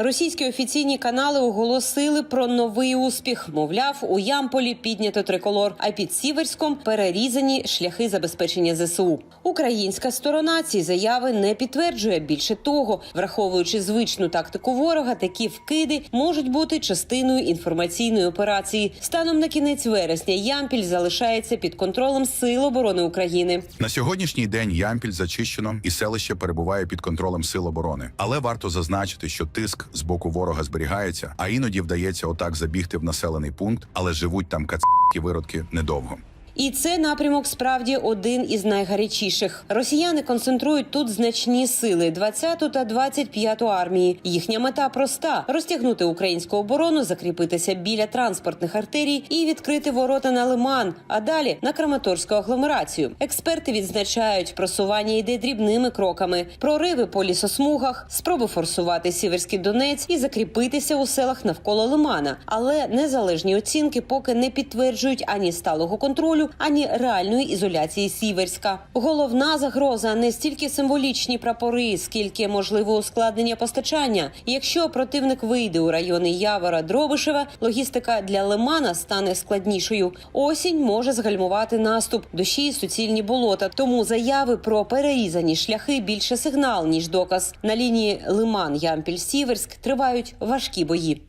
Російські офіційні канали оголосили про новий успіх. Мовляв, у Ямполі піднято триколор, а під Сіверськом перерізані шляхи забезпечення ЗСУ. Українська сторона ці заяви не підтверджує. Більше того, враховуючи звичну тактику ворога, такі вкиди можуть бути частиною інформаційної операції. Станом на кінець вересня Ямпіль залишається під контролем Сил оборони України. На сьогоднішній день Ямпіль зачищено і селище перебуває під контролем сил оборони. Але варто зазначити, що тиск з боку ворога зберігається, а іноді вдається отак забігти в населений пункт, але живуть там кацки виродки недовго. І це напрямок справді один із найгарячіших. Росіяни концентрують тут значні сили 20-ту та 25-ту армії. Їхня мета проста: розтягнути українську оборону, закріпитися біля транспортних артерій і відкрити ворота на лиман. А далі на Краматорську агломерацію. Експерти відзначають, просування йде дрібними кроками: прориви по лісосмугах, спроби форсувати Сіверський Донець і закріпитися у селах навколо лимана. Але незалежні оцінки поки не підтверджують ані сталого контролю, ані реальної ізоляції Сіверська. Головна загроза не стільки символічні прапори, скільки можливе ускладнення постачання. Якщо противник вийде у райони Явора Дробишева, логістика для Лимана стане складнішою. Осінь може згальмувати наступ, дощі і суцільні болота. Тому заяви про перерізані шляхи більше сигнал ніж доказ. На лінії Лиман Ямпіль Сіверськ тривають важкі бої.